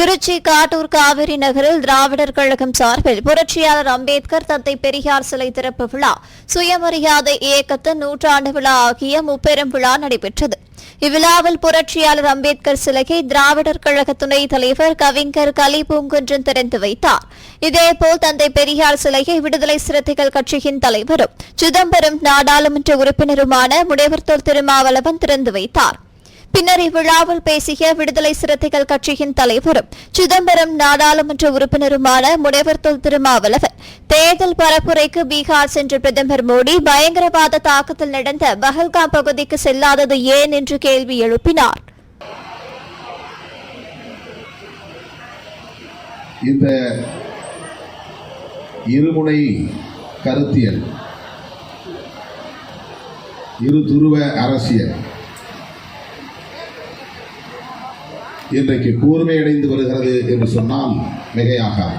திருச்சி காட்டூர் காவிரி நகரில் திராவிடர் கழகம் சார்பில் புரட்சியாளர் அம்பேத்கர் தந்தை பெரியார் சிலை திறப்பு விழா சுயமரியாதை இயக்கத்தின் நூற்றாண்டு விழா ஆகிய முப்பெரும் விழா நடைபெற்றது. இவ்விழாவில் புரட்சியாளர் அம்பேத்கர் சிலையை திராவிடர் கழக துணைத் தலைவர் கவிஞர் கலி பூங்குன்றன் திறந்து வைத்தார். இதேபோல் தந்தை பெரியார் சிலையை விடுதலை சிறுத்தைகள் கட்சியின் தலைவரும் சிதம்பரம் நாடாளுமன்ற உறுப்பினருமான முனைவர் திருமாவளவன் திறந்து வைத்தார். பின்னர் இவ்விழாவில் பேசிய விடுதலை சிறுத்தைகள் கட்சியின் தலைவரும் சிதம்பரம் நாடாளுமன்ற உறுப்பினருமான முனைவர் தொல் திருமாவளவன் தேர்தல் பரப்புரைக்கு பீகார் சென்ற பிரதமர் மோடி பயங்கரவாத தாக்குதல் நடந்த பஹல்காம் பகுதிக்கு செல்லாதது ஏன் என்று கேள்வி எழுப்பினார். இந்த இருமுனை கருத்தியல் இரு துருவ அரசியல் இன்றைக்கு கூர்மையடைந்து வருகிறது என்று சொன்னால் மிகையாகாது.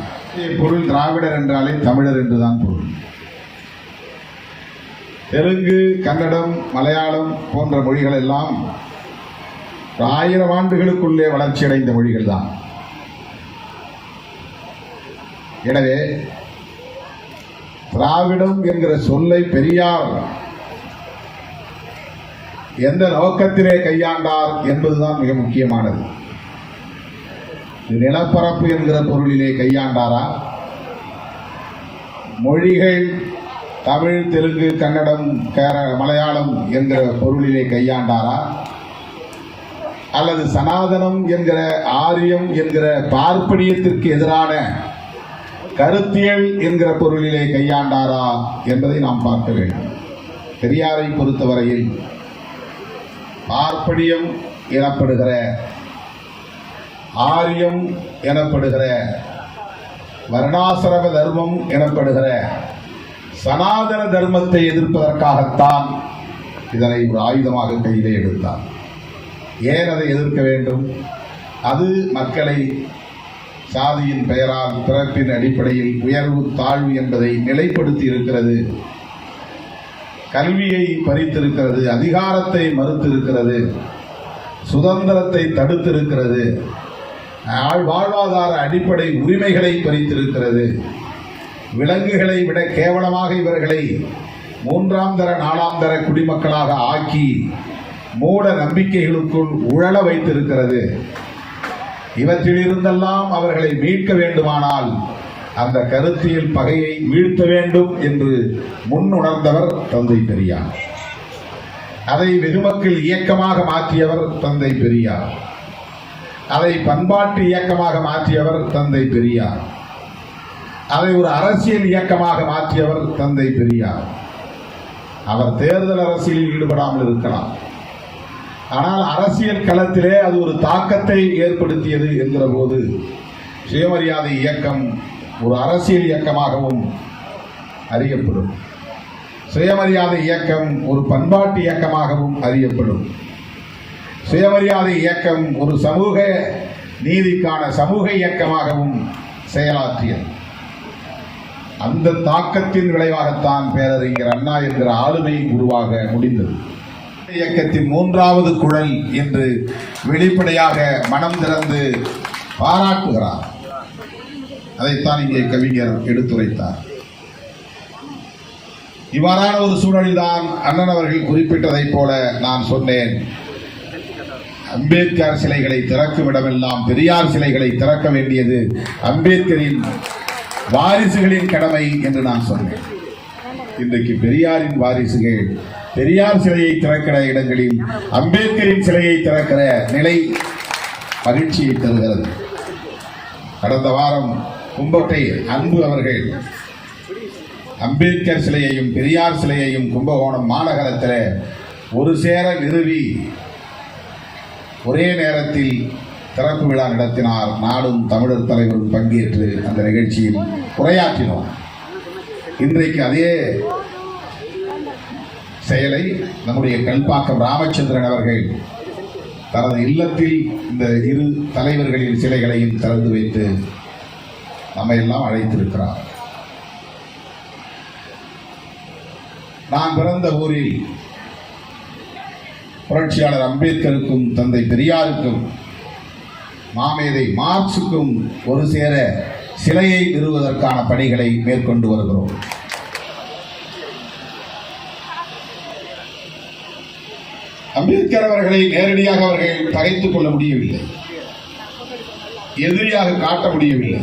பொருள் திராவிடர் என்றாலே தமிழர் என்றுதான் பொருள். தெலுங்கு கன்னடம் மலையாளம் போன்ற மொழிகள் எல்லாம் ஆயிரம் ஆண்டுகளுக்குள்ளே வளர்ச்சியடைந்த மொழிகள் தான். எனவே திராவிடம் என்கிற சொல்லை பெரியார் எந்த நோக்கத்திலே கையாண்டார் என்பதுதான் மிக முக்கியமானது. நிலப்பரப்பு என்கிற பொருளிலே கையாண்டாரா? மொழிகள் தமிழ் தெலுங்கு கன்னடம் கேர மலையாளம் என்கிற பொருளிலே கையாண்டாரா? அல்லது சனாதனம் என்கிற ஆரியம் என்கிற பார்ப்பனியத்திற்கு எதிரான கருத்தியல் என்கிற பொருளிலே கையாண்டாரா என்பதை நாம் பார்க்க வேண்டும். பெரியாரை பொறுத்தவரையில் பார்ப்பனியம் எனப்படுகிற ஆரியம் எனப்படுகிற வர்ணாசிரம தர்மம் எனப்படுகிற சனாதன தர்மத்தை எதிர்ப்பதற்காகத்தான் இதனை ஒரு ஆயுதமாக கையிலே எடுத்தார் ஏன் அதை எதிர்க்க வேண்டும்? அது மக்களை சாதியின் பெயரால் பிறப்பின் அடிப்படையில் உயர்வு தாழ்வு என்பதை நிலைப்படுத்தி இருக்கிறது. கல்வியை பறித்திருக்கிறது அதிகாரத்தை மறுத்திருக்கிறது சுதந்திரத்தை தடுத்திருக்கிறது. வாழ்வாதார அடிப்படை உரிமைகளை பறித்திருக்கிறது. விலங்குகளை விட கேவலமாக இவர்களை மூன்றாம் தர நாலாம் தர குடிமக்களாக ஆக்கி மூட நம்பிக்கைகளுக்குள் உழல வைத்திருக்கிறது. இவற்றிலிருந்தெல்லாம் அவர்களை மீட்க வேண்டுமானால் அந்த கருத்தியல் பகையை வீழ்த்த வேண்டும் என்று முன்னுணர்ந்தவர் தந்தை பெரியார். அதை வெகுமக்கள் இயக்கமாக மாற்றியவர் தந்தை பெரியார். அதை பண்பாட்டு இயக்கமாக மாற்றியவர் தந்தை பெரியார். அதை ஒரு அரசியல் இயக்கமாக மாற்றியவர் தந்தை பெரியார். அவர் தேர்தல் அரசியலில் ஈடுபடாமல் இருக்கலாம். ஆனால் அரசியல் களத்திலே அது ஒரு தாக்கத்தை ஏற்படுத்தியது என்கிற போது சுயமரியாதை இயக்கம் ஒரு அரசியல் இயக்கமாகவும் அறியப்படும். சுயமரியாதை இயக்கம் ஒரு பண்பாட்டு இயக்கமாகவும் அறியப்படும். சுயமரியாதை இயக்கம் ஒரு சமூக நீதிக்கான சமூக இயக்கமாகவும் செயலாற்றியது. அந்த தாக்கத்தின் விளைவாகத்தான் பேரறிஞர் அண்ணா என்கிற ஆளுமை உருவாக முடிந்தது. இயக்கத்தின் மூன்றாவது குழல் என்று வெளிப்படையாக மனம் திறந்து பாராட்டுகிறார். அதைத்தான் இங்கே கவிஞர் எடுத்துரைத்தார். இவ்வாறான ஒரு சூழலில்தான் அண்ணன் அவர்கள் குறிப்பிட்டதைப் போல நான் சொன்னேன். அம்பேத்கர் சிலைகளை திறக்கும் இடமெல்லாம் பெரியார் சிலைகளை திறக்க வேண்டியது அம்பேத்கரின் வாரிசுகளின் கடமை என்று நான் சொன்னேன். இன்றைக்கு பெரியாரின் வாரிசுகள் பெரியார் சிலையை திறக்கிற இடங்களில் அம்பேத்கரின் சிலையை திறக்கிற நிலை மகிழ்ச்சியை தருகிறது. கடந்த வாரம் கும்பக்கோட்டை அன்பு அவர்கள் அம்பேத்கர் சிலையையும் பெரியார் சிலையையும் கும்பகோணம் மாநகரத்தில் ஒரு சேர நிறுவி ஒரே நேரத்தில் திறப்பு விழா நடத்தினார் நாடும் தமிழர் தலைவரும் பங்கேற்று அந்த நிகழ்ச்சியில் உரையாற்றினோம். இன்றைக்கு அதே செயலை நம்முடைய கல்பாக்கம் ராமச்சந்திரன் அவர்கள் தனது இல்லத்தில் இந்த இரு தலைவர்களின் சிலைகளையும் திறந்து வைத்து நம்ம எல்லாம் அழைத்திருக்கிறார். நான் பிறந்த ஊரில் புரட்சியாளர் அம்பேத்கருக்கும் தந்தை பெரியாருக்கும் மாமேதை மார்க்சுக்கும் ஒரு சேர சிலையை நிறுவுவதற்கான பணிகளை மேற்கொண்டு வருகிறோம். அம்பேத்கர் அவர்களை நேரடியாக அவர்கள் பகைத்துக் கொள்ள முடியவில்லை. எதிரியாக காட்ட முடியவில்லை.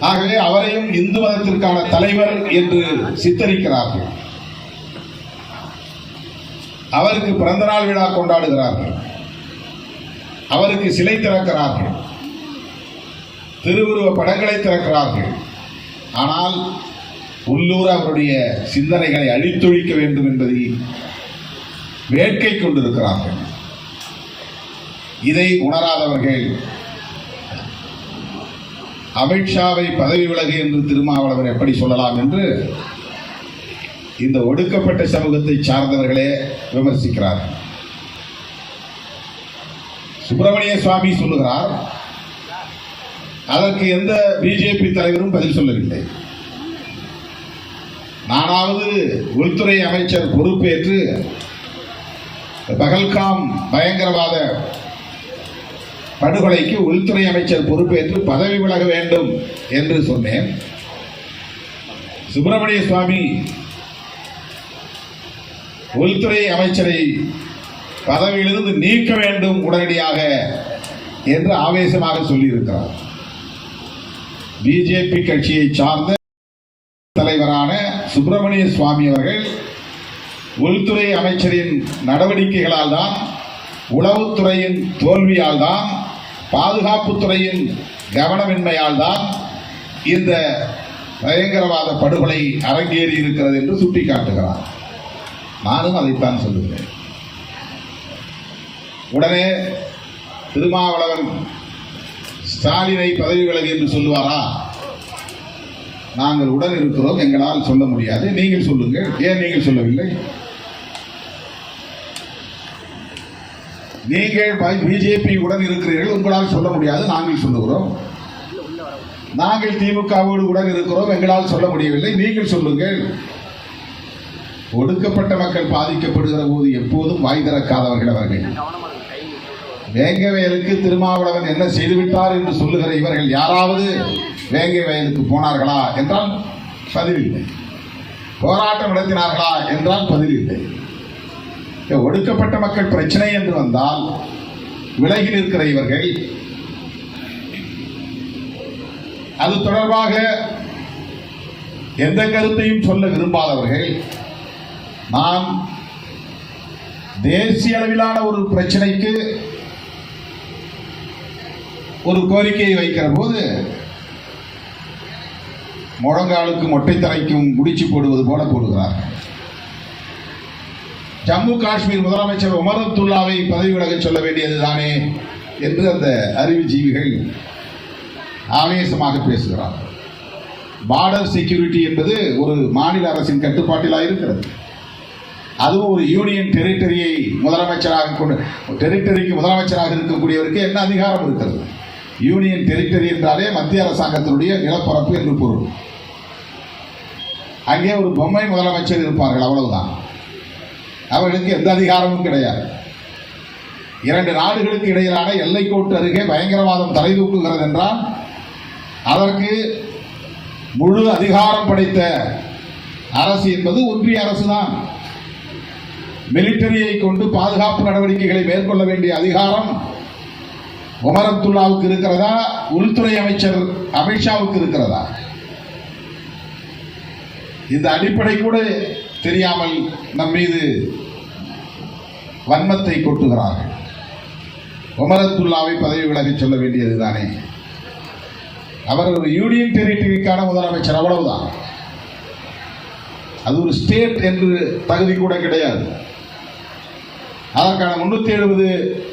ஆகவே அவரையும் இந்து மதத்திற்கான தலைவர் என்று சித்தரிக்கிறார்கள். அவருக்கு பிறந்தநாள் விழா கொண்டாடுகிறார்கள். அவருக்கு சிலை திறக்கிறார்கள். திருவுருவ படங்களை திறக்கிறார்கள். ஆனால் உள்ளூர் அவருடைய சிந்தனைகளை அழித்தொழிக்க வேண்டும் என்பதை வேட்கை கொண்டிருக்கிறார்கள். இதை உணராதவர்கள் அமித்ஷாவை பதவி விலகு என்று திருமாவளவர் எப்படி சொல்லலாம் என்று இந்த ஒடுக்கப்பட்ட சமூகத்தை சார்ந்தவர்களே விமர்சிக்கிறார். சுப்பிரமணிய சுவாமி சொல்லுகிறார் அதற்கு எந்த பிஜேபி தலைவரும் பதில் சொல்லவில்லை. நானாவது உள்துறை அமைச்சர் பொறுப்பேற்று பகல்காம் பயங்கரவாத படுகொலைக்கு உள்துறை அமைச்சர் பொறுப்பேற்று பதவி விலக வேண்டும் என்று சொன்னேன். சுப்பிரமணிய சுவாமி உள்துறை அமைச்சரை பதவியிலிருந்து நீக்க வேண்டும் உடனடியாக என்று ஆவேசமாக சொல்லியிருக்கிறார். பிஜேபி கட்சியை சார்ந்த தலைவரான சுப்பிரமணிய சுவாமி அவர்கள் உள்துறை அமைச்சரின் நடவடிக்கைகளால் தான் உளவுத்துறையின் தோல்வியால் தான் பாதுகாப்புத்துறையின் கவனமின்மையால் தான் இந்த பயங்கரவாத படுகொலை அரங்கேறி இருக்கிறது என்று சுட்டிக்காட்டுகிறார். நானும் அதைத்தான் சொல்லுகிறேன். உடனே திருமாவளவன் ஸ்டாலினை பதவி விலகு என்று சொல்லுவாரா? நாங்கள் உடன் இருக்கிறோம் எங்களால் சொல்ல முடியாது. நீங்கள் சொல்லுங்கள். ஏன் நீங்கள் சொல்லவில்லை? நீங்கள் பிஜேபி உடன் இருக்கிறீர்கள் உங்களால் சொல்ல முடியாது நாங்கள் சொல்லுகிறோம். நாங்கள் திமுகவோடு உடன் இருக்கிறோம் எங்களால் சொல்ல முடியவில்லை. நீங்கள் சொல்லுங்கள். ஒடுக்கப்பட்ட மக்கள் பாதிக்கப்படுகிற போது எப்போதும் வாய் திறக்காதவர்கள் அவர்கள். வேங்க வயலுக்கு திருமாவளவன் என்ன செய்துவிட்டார் என்று சொல்லுகிற இவர்கள் யாராவது வேங்கை வயலுக்கு போனார்களா என்றால் பதிலில்லை. போராட்டம் நடத்தினார்களா என்றால் பதிலில்லை. ஒடுக்கப்பட்ட மக்கள் பிரச்சனை என்று வந்தால் விலகில் இருக்கிற இவர்கள் அது தொடர்பாக எந்த கருத்தையும் சொல்ல விரும்பாதவர்கள் நாம் தேசிய அளவிலான ஒரு பிரச்சனைக்கு ஒரு கோரிக்கையை வைக்கிற போது முழங்காலுக்கும் ஒட்டைத்தலைக்கும் முடிச்சு போடுவது போல போடுகிறார். ஜம்மு காஷ்மீர் முதலமைச்சர் உமர் அப்துல்லாவை பதவி விலக சொல்ல வேண்டியது தானே என்று அந்த அறிவுஜீவிகள் ஆவேசமாக பேசுகிறார் பார்டர் செக்யூரிட்டி என்பது ஒரு மாநில அரசின் கட்டுப்பாட்டிலாக இருக்கிறது அதுவும் ஒரு யூனியன் டெரிட்டரியை முதலமைச்சராக கொண்டு டெரிட்டரிக்கு முதலமைச்சராக இருக்கக்கூடியவருக்கு என்ன அதிகாரம் இருக்கிறது? யூனியன் டெரிட்டரி என்றாலே மத்திய அரசாங்கத்தினுடைய நிலப்பரப்பு என்று பொருள். அங்கே ஒரு பொம்மை முதலமைச்சர் இருப்பார்கள் அவ்வளவுதான். அவர்களுக்கு எந்த அதிகாரமும் கிடையாது. இரண்டு நாடுகளுக்கு இடையிலான எல்லைக்கோட்டு அருகே பயங்கரவாதம் தலை தூக்குகிறது என்றால் அதற்கு முழு அதிகாரம் படைத்த அரசு என்பது ஒன்றிய அரசு தான் மிலிட்டரியை கொண்டு பாதுகாப்பு நடவடிக்கைகளை மேற்கொள்ள வேண்டிய அதிகாரம் உமர் அப்துல்லாவுக்கு இருக்கிறதா? உள்துறை அமைச்சர் அமித்ஷாவுக்கு இருக்கிறதா? இந்த அடிப்படை கூட தெரியாமல் நம் மீது வன்மத்தை கொட்டுகிறார்கள். உமர் அப்துல்லாவை பதவி விலகச் சொல்ல வேண்டியதுதானே? அவர் ஒரு யூனியன் டெரிட்டரிக்கான முதலமைச்சர் அவ்வளவுதான். அது ஒரு ஸ்டேட் என்று தகுதி கூட கிடையாது. அதற்கான முன்னூத்தி எழுபது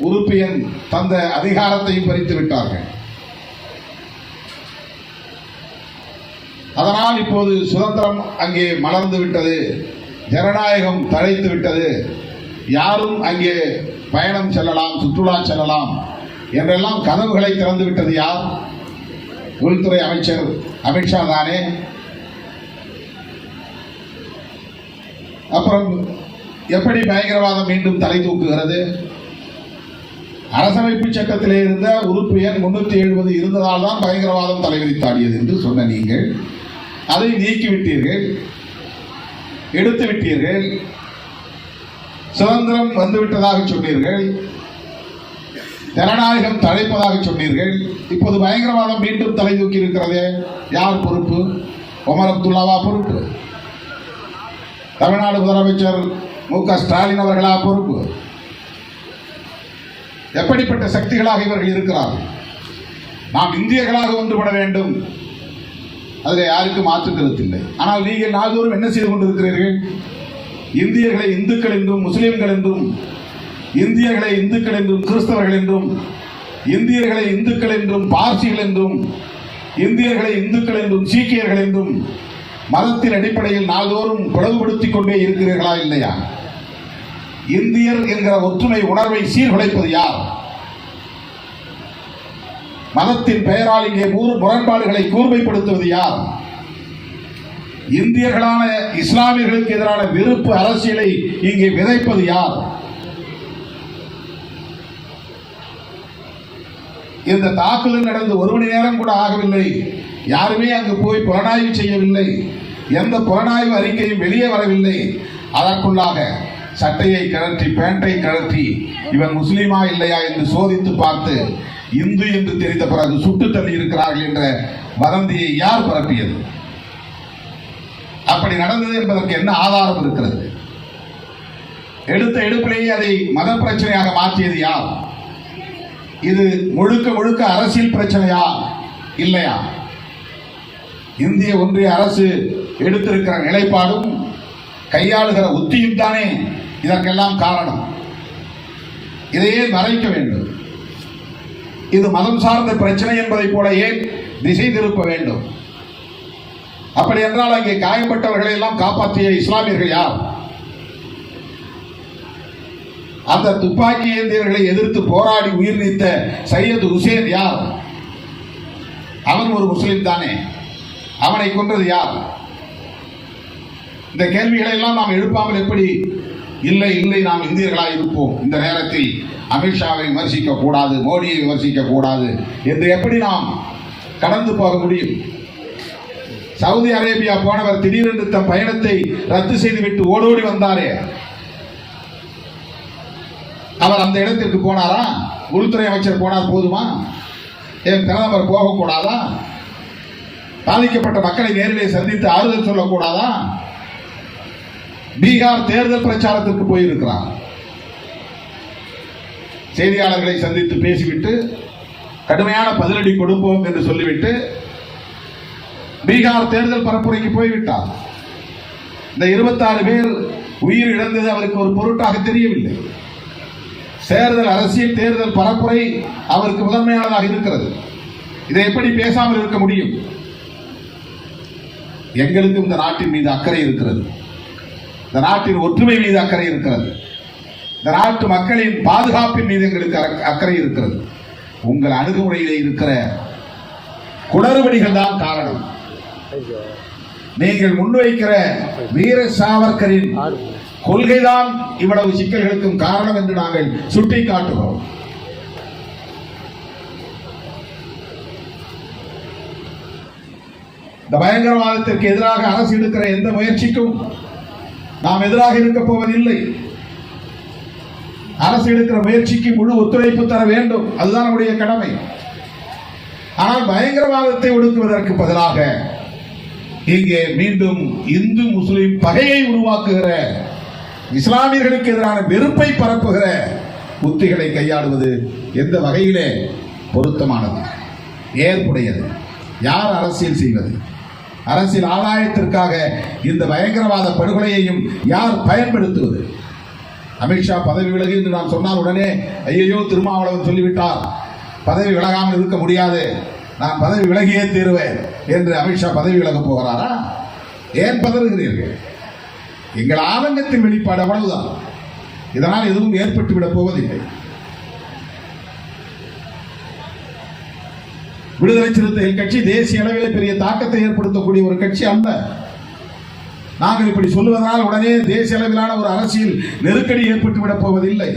உறுப்பு எண் தந்த அதிகாரத்தையும் பறித்து விட்டார்கள். அதனால் இப்போது சுதந்திரம் அங்கே மலர்ந்து விட்டது ஜனநாயகம் தழைத்து விட்டது. யாரும் அங்கே பயணம் செல்லலாம் சுற்றுலா செல்லலாம் என்றெல்லாம் கதவுகளை திறந்து விட்டது யார்? உள்துறை அமைச்சர் அமித்ஷா தானே. அப்புறம் எப்படி பயங்கரவாதம் மீண்டும் தலை தூக்குகிறது? அரசமைப்பு சட்டத்திலே இருந்த உறுப்பு எண் முன்னூத்தி எழுபது இருந்ததால் தான் பயங்கரவாதம் தலைவிரித்தாடியது என்று சொன்ன நீங்கள். அதை நீக்கிவிட்டீர்கள் எடுத்து விட்டீர்கள். சுதந்திரம் வந்துவிட்டதாக சொன்னீர்கள். ஜனநாயகம் தழைப்பதாக சொன்னீர்கள். இப்போது பயங்கரவாதம் மீண்டும் தலை தூக்கி இருக்கிறதே யார் பொறுப்பு? ஒமர் அப்துல்லாவா பொறுப்பு. தமிழ்நாடு முதலமைச்சர் மு க ஸ்டாலின் அவர்களா பொறுப்பு? எப்படிப்பட்ட சக்திகளாக இவர்கள் இருக்கிறார்கள்? நாம் இந்தியர்களாக ஒன்றுபட வேண்டும். அதில் யாருக்கும் மாற்றுக்கிறது இல்லை. ஆனால் நீங்கள் நாள்தோறும் என்ன செய்து கொண்டிருக்கிறீர்கள்? இந்தியர்களை இந்துக்கள் என்றும் முஸ்லீம்கள் என்றும் இந்தியர்களை இந்துக்கள் என்றும் கிறிஸ்தவர்கள் என்றும் இந்தியர்களை இந்துக்கள் என்றும் பார்சிகள் என்றும் இந்தியர்களை இந்துக்கள் என்றும் சீக்கியர்கள் என்றும் மதத்தின் அடிப்படையில் நாள்தோறும் பிளவுபடுத்திக் கொண்டே இருக்கிறீர்களா இல்லையா? இந்தியர் என்கிற ஒற்றுமை உணர்வை சீர்குலைப்பது யார்? மதத்தின் பெயரால் இங்கே முரண்பாடுகளை கூர்மைப்படுத்துவது யார்? இந்தியர்களான இஸ்லாமியர்களுக்கு எதிரான வெறுப்பு அரசியலை இங்கே விதைப்பது யார்? இந்த தாக்குதல் நடந்து ஒரு மணி நேரம் கூட ஆகவில்லை. யாருமே அங்கு போய் புலனாய்வு செய்யவில்லை. எந்த புலனாய்வு அறிக்கையும் வெளியே வரவில்லை. அதற்குள்ளாக சட்டையை கழற்றி பேண்டை கழற்றி இவன் முஸ்லீமா இல்லையா என்று சோதித்து பார்த்து இந்து என்று தெரிந்த பிறகு சுட்டு தள்ளி இருக்கிறார்கள் என்ற வதந்தியை யார் பரப்பியது? அப்படி நடந்தது என்பதற்கு என்ன ஆதாரம் இருக்கிறது? எடுத்த எடுப்பிலேயே அதை மத பிரச்சனையாக மாற்றியது யார்? இது முழுக்க முழுக்க அரசியல் பிரச்சனையா இல்லையா? இந்திய ஒன்றிய அரசு எடுத்திருக்கிற நிலைப்பாடும் கையாளுகிற உத்தியும் தானே. இதற்கெல்லாம் காரணம். இதையே மறைக்க வேண்டும். இது மதம் சார்ந்த பிரச்சனை என்பதை போல ஏன் திசை திருப்ப வேண்டும். அப்படி என்றால் அங்கே காயப்பட்டவர்களை எல்லாம் காப்பாற்றிய இஸ்லாமியர்கள் யார்? அந்த துப்பாக்கி ஏந்தியவர்களை எதிர்த்து போராடி உயிர் நீத்த சையது ஹுசேன் யார்? அவன் ஒரு முஸ்லிம் தானே. அவனை கொன்றது யார்? இந்த கேள்விகளை எல்லாம் நாம் எழுப்பாமல் எப்படி இல்லை இல்லை நாம் இந்தியர்களாக இருப்போம். இந்த நேரத்தில் அமித்ஷாவை விமர்சிக்க கூடாது மோடியை விமர்சிக்க கூடாது என்று எப்படி நாம் கடந்து போக முடியும்? சவுதி அரேபியா போனவர் திடீரென்று தன் பயணத்தை ரத்து செய்துவிட்டு ஓடோடி வந்தாரே. அவர் அந்த இடத்திற்கு போனாரா? உள்துறை அமைச்சர் போனால் போதுமா? என் பிரதமர் போகக்கூடாதா? பாதிக்கப்பட்ட மக்களை நேரிலே சந்தித்து ஆறுதல் சொல்லக்கூடாதா? பீகார் தேர்தல் பிரச்சாரத்திற்கு போயிருக்கிறார். செய்தியாளர்களை சந்தித்து பேசிவிட்டு கடுமையான பதிலடி கொடுப்போம் என்று சொல்லிவிட்டு பீகார் தேர்தல் பரப்புரைக்கு போய்விட்டார். இந்த இருபத்தாறு பேர் உயிர் இழந்தது அவருக்கு ஒரு பொருட்டாக தெரியவில்லை. தேர்தல் அரசியல் தேர்தல் பரப்புரை அவருக்கு முதன்மையானதாக இருக்கிறது. இதை எப்படி பேசாமல் இருக்க முடியும்? எங்களுக்கும் இந்த நாட்டின் மீது அக்கறை இருக்கிறது. இந்த நாட்டின் ஒற்றுமை மீது அக்கறை இருக்கிறது. இந்த நாட்டு மக்களின் பாதுகாப்பின் மீது எங்களுக்கு அக்கறை இருக்கிறது. உங்கள் அணுகுமுறையிலே இருக்கிற குளறுபடிகள் தான் காரணம். நீங்கள் முன்வைக்கிற வீர சாவர்கரின் கொள்கைதான் இவ்வளவு சிக்கல்களுக்கும் காரணம் என்று நாங்கள் சுட்டிக்காட்டுகிறோம். இந்த பயங்கரவாதத்திற்கு எதிராக அரசு எடுக்கிற எந்த முயற்சிக்கும் நாம் எதிராக இருக்க போவதில்லை. அரசு எடுக்கிற முயற்சிக்கு முழு ஒத்துழைப்பு தர வேண்டும். அதுதான் நம்முடைய கடமை. ஆனால் பயங்கரவாதத்தை ஒடுக்குவதற்கு பதிலாக இங்கே மீண்டும் இந்து முஸ்லிம் பகையை உருவாக்குகிற இஸ்லாமியர்களுக்கு எதிரான வெறுப்பை பரப்புகிற உத்திகளை கையாளுவது எந்த வகையிலே பொருத்தமானது? ஏற்புடையது. யார் அரசியல் செய்வது? அரசியல் ஆதாயத்திற்காக இந்த பயங்கரவாத படுகொலையையும் யார் பயன்படுத்துவது? அமித்ஷா பதவி விலகு என்று நான் சொன்னால் உடனே ஐயையோ திருமாவளவன் சொல்லிவிட்டார். பதவி விலகாமல் இருக்க முடியாது. நான் பதவி விலகியே தீருவேன். என்று அமித்ஷா பதவி விலகப் போகிறாரா? ஏன் பதறுகிறீர்கள்? எங்கள் ஆதங்கத்தின் வெளிப்பாடு அவ்வளவுதான். இதனால் எதுவும் ஏற்பட்டு விடப் போவதில்லை. விடுதலை சிறுத்தைகள் கட்சி தேசிய அளவில் பெரிய தாக்கத்தை ஏற்படுத்தக்கூடிய ஒரு கட்சி அல்ல. நாங்கள் இப்படி சொல்லுவதனால் உடனே தேசிய அளவிலான ஒரு அரசியல் நெருக்கடி ஏற்பட்டு விடப் போவதில்லை.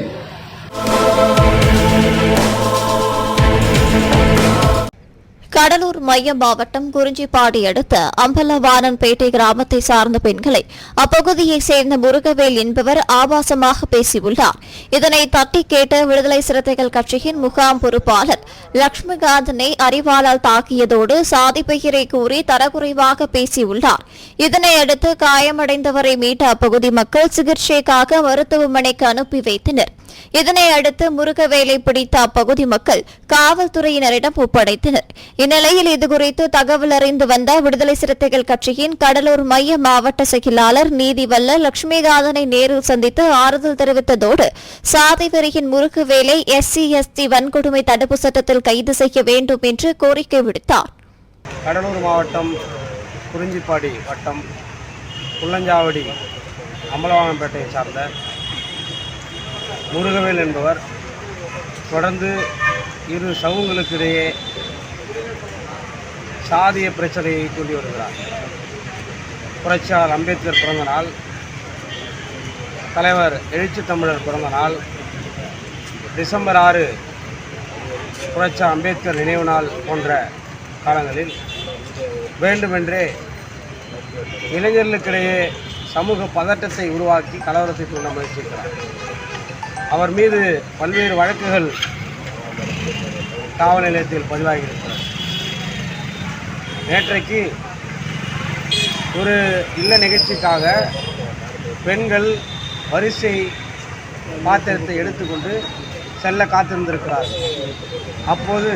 கடலூர் மைய மாவட்டம் குறிஞ்சிப்பாடி அடுத்த அம்பலவானன்பேட்டை கிராமத்தை சார்ந்த பெண்களை அப்பகுதியைச் சேர்ந்த முருகவேல் என்பவர் ஆபாசமாக பேசியுள்ளார். இதனை தட்டி கேட்ட விடுதலை சிறுத்தைகள் கட்சியின் முகாம் பொறுப்பாளர் லட்சுமிகாந்தனை அறிவாளால் தாக்கியதோடு சாதி பெயரை கூறி தரக்குறைவாக பேசியுள்ளார். இதனையடுத்து காயமடைந்தவரை மீட்ட அப்பகுதி மக்கள் சிகிச்சைக்காக மருத்துவமனைக்கு அனுப்பி வைத்தனர். இதனை அடுத்து முருகவேலை பிடித்த அப்பகுதி மக்கள் காவல்துறையினரிடம் ஒப்படைத்தனர். இந்நிலையில் இதுகுறித்து தகவல் அறிந்து வந்த விடுதலை சிறுத்தைகள் கட்சியின் கடலூர் மைய மாவட்ட செயலாளர் நீதிவல்ல லட்சுமிகாந்தனை நேரில் சந்தித்து ஆறுதல் தெரிவித்ததோடு சாதி வெறியின் முருகவேலை எஸ்சி எஸ்டி வன்கொடுமை தடுப்பு சட்டத்தில் கைது செய்ய வேண்டும் என்று கோரிக்கை விடுத்தார். கடலூர் மாவட்டம் குறிஞ்சிப்பாடி வட்டம் புள்ளஞ்சாவடி அம்பலவானம்பேட்டையை சார்ந்த முருகவேல் என்பவர் தொடர்ந்து இரு சமூகங்களுக்கிடையே சாதிய பிரச்சனையை தூண்டி வருகிறார். புரட்சியாளர் அம்பேத்கர் பிறந்த நாள் தலைவர் எழுச்சி தமிழர் பிறந்த நாள் டிசம்பர் ஆறு புரட்சியாளர் அம்பேத்கர் நினைவு நாள் போன்ற காலங்களில் வேண்டுமென்றே இளைஞர்களுக்கிடையே சமூக பதட்டத்தை உருவாக்கி கலவரத்தை தூண்ட முயற்சிக்கிறார். அவர் மீது பல்வேறு வழக்குகள் காவல் நிலையத்தில் பதிவாகியிருக்கிறது நேற்றைக்கு ஒரு இல்ல நிகழ்ச்சிக்காக பெண்கள் வரிசை பாத்திரத்தை எடுத்துக்கொண்டு செல்ல காத்திருந்திருக்கிறார் அப்போது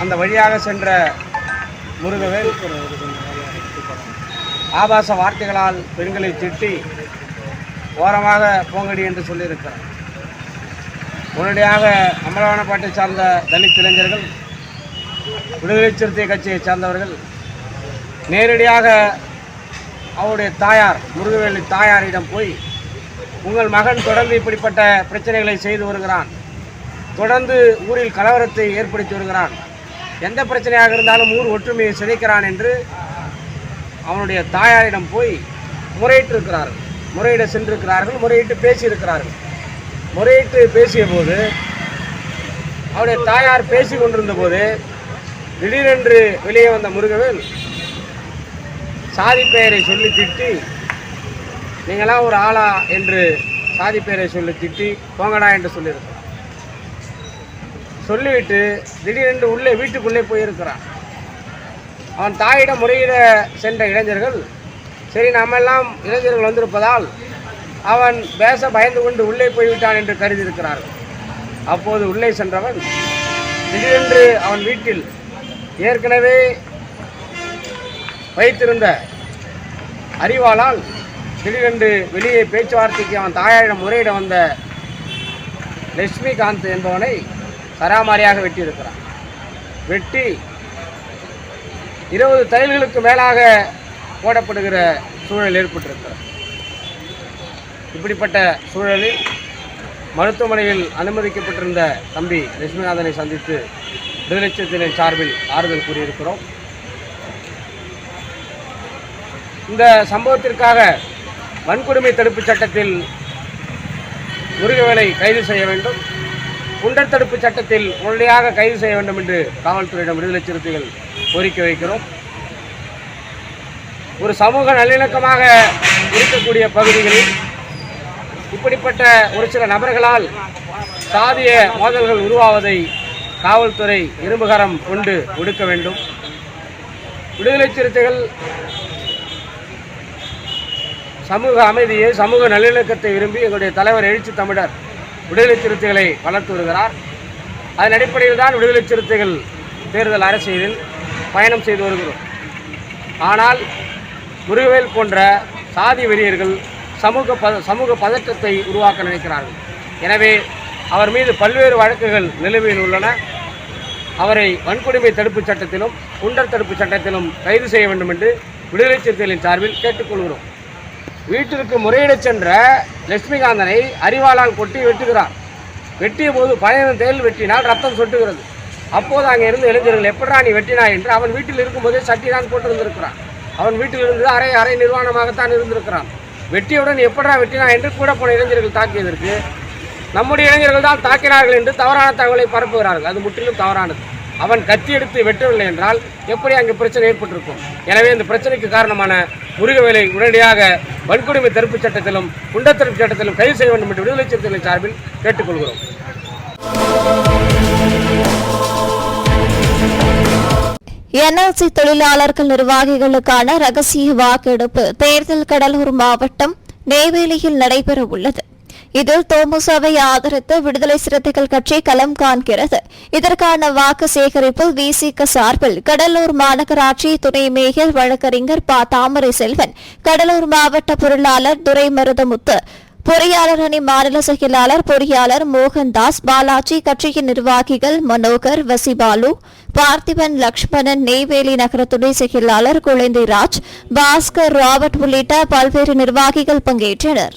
அந்த வழியாக சென்ற முருகவேல் ஆபாச வார்த்தைகளால் பெண்களை திட்டி ஓரமாக போங்கடி என்று சொல்லியிருக்கிறார். உடனடியாக அமலவானப்பாட்டை சார்ந்த தலித் இளைஞர்கள் விடுதலை சிறுத்தை கட்சியை சார்ந்தவர்கள் நேரடியாக அவருடைய தாயார் முருகவேலி தாயாரிடம் போய் உங்கள் மகன் தொடர்ந்து இப்படிப்பட்ட பிரச்சனைகளை செய்து வருகிறான். தொடர்ந்து ஊரில் கலவரத்தை ஏற்படுத்தி வருகிறான். எந்த பிரச்சனையாக இருந்தாலும் ஊர் ஒற்றுமையை சிதைக்கிறான் என்று அவனுடைய தாயாரிடம் போய் முறையிட்டிருக்கிறார்கள். முறையிட சென்றிருக்கிறார்கள் முறையிட்டு பேசியிருக்கிறார்கள். முறையிட்டு பேசிய போது அவருடைய தாயார் பேசி கொண்டிருந்த போது திடீரென்று வெளியே வந்த முருகவேல் சாதி பெயரை சொல்லி திட்டி நீங்களாம் ஒரு ஆளா என்று சாதி பெயரை சொல்லி திட்டி போங்கடா என்று சொல்லியிருக்கிறான் சொல்லிவிட்டு திடீரென்று உள்ளே வீட்டுக்குள்ளே போயிருக்கிறான் அவன் தாயிடம் முறையிட சென்ற இளைஞர்கள் சரி நாமெல்லாம் இளைஞர்கள் வந்திருப்பதால் அவன் பேச பயந்து கொண்டு உள்ளே போய்விட்டான் என்று கருதியிருக்கிறார்கள். அப்போது உள்ளே சென்றவன் திடீரென்று அவன் வீட்டில் ஏற்கனவே வைத்திருந்த அறிவாளால் திடீரென்று வெளியே பேச்சுவார்த்தைக்கு அவன் தாயாரிடம் முறையிட வந்த லட்சுமிகாந்த் என்பவனை சராமாரியாக வெட்டியிருக்கிறான். வெட்டி இருபது தையல்களுக்கு மேலாக போடப்படுகிற சூழல் ஏற்பட்டிருக்கிறது. இப்படிப்பட்ட சூழலில் மருத்துவமனையில் அனுமதிக்கப்பட்டிருந்த தம்பி லட்சுமிநாதனை சந்தித்து விடுதலை சிறுத்தைகளின் சார்பில் ஆறுதல் கூறியிருக்கிறோம். இந்த சம்பவத்திற்காக வன்கொடுமை தடுப்புச் சட்டத்தில் முருகவேலை கைது செய்ய வேண்டும். குண்டர் தடுப்பு சட்டத்தில் உடனடியாக கைது செய்ய வேண்டும் என்று காவல்துறையிடம் விடுதலை சிறுத்தைகள் கோரிக்கை வைக்கிறோம். ஒரு சமூக நல்லிணக்கமாக இருக்கக்கூடிய பகுதிகளில் இப்படிப்பட்ட ஒரு சில நபர்களால் சாதிய மோதல்கள் உருவாவதை காவல்துறை இரும்புகரம் கொண்டு ஒடுக்க வேண்டும். விடுதலை சிறுத்தைகள் சமூக அமைதியை சமூக நல்லிணக்கத்தை விரும்பி எங்களுடைய தலைவர் எழுச்சி தமிழர் விடுதலை சிறுத்தைகளை வளர்த்து வருகிறார். அதன் அடிப்படையில் தான் விடுதலை சிறுத்தைகள் தேர்தல் அரசியலில் பயணம் செய்து வருகிறோம். ஆனால் முருகவேல் போன்ற சாதி வெறியர்கள் சமூக ப சமூக பதற்றத்தை உருவாக்க நினைக்கிறார்கள். எனவே அவர் மீது பல்வேறு வழக்குகள் நிலுவையில் உள்ளன. அவரை வன்கொடுமை தடுப்புச் சட்டத்திலும் குண்டர் தடுப்புச் சட்டத்திலும் கைது செய்ய வேண்டும் என்று விடுதலை சிறுத்தைகளின் சார்பில் கேட்டுக்கொள்கிறோம். வீட்டிற்கு முறையிடச் சென்ற லட்சுமிகாந்தனை அறிவாளால் கொட்டி வெட்டுகிறார் வெட்டிய போது பழையவன் தேல் வெட்டினால் ரத்தம் சொட்டுகிறது. அப்போது அங்கே இருந்த இளைஞர்கள் எப்படா நீ வெட்டினாய் என்று அவன் வீட்டில் இருக்கும்போதே சட்டி தான் போட்டிருந்திருக்கிறான். அவன் வீட்டில் இருந்து அரை அரை நிர்வாணமாகத்தான் இருந்திருக்கிறான். வெட்டியுடன் எப்படா வெட்டினாய் என்று கூட போன இளைஞர்கள் தாக்கியதற்கு நம்முடைய இளைஞர்கள் தான் தாக்கினார்கள் என்று தவறான தகவலை பரப்புகிறார்கள். அது முற்றிலும் தவறானது. அவன் கத்தி எடுத்து வெட்டவில்லை என்றால் எப்படி அங்கு பிரச்சனை ஏற்பட்டிருக்கும்? எனவே இந்த பிரச்சனைக்கு காரணமான முருகவேலை உடனடியாக வன்கொடுமை தடுப்புச் சட்டத்திலும் குண்டத்தடுப்பு சட்டத்திலும் கைது செய்ய வேண்டும் என்று விடுதலை சிறுத்தைகளின் சார்பில் கேட்டுக்கொள்கிறோம். என்எல்சி தொழிலாளர்கள் நிர்வாகிகளுக்கான ரகசிய வாக்கெடுப்பு தேர்தல் கடலூர் மாவட்டம் நெய்வேலியில் நடைபெற உள்ளது இதில் தோமுசாவை ஆதரித்து விடுதலை சிறுத்தைகள் கட்சி களம் காண்கிறது. இதற்கான வாக்கு சேகரிப்பில் விசிக சார்பில் கடலூர் மாநகராட்சி துணை மேயர் வழக்கறிஞர் ப. தாமரை செல்வன் கடலூர் மாவட்ட பொருளாளர் துரைமருதமுத்து பொறியாளர் அணி மாநில செயலாளர் பொறியாளர் மோகன்தாஸ் பாலாஜி கட்சியின் நிர்வாகிகள் மனோகர் வசிபாலு பார்த்திபன் லக்ஷ்மணன் நெய்வேலி நகர துணை செயலாளர் குழந்தைராஜ் பாஸ்கர் ராபர்ட் உள்ளிட்ட பல்வேறு நிர்வாகிகள் பங்கேற்றனர்.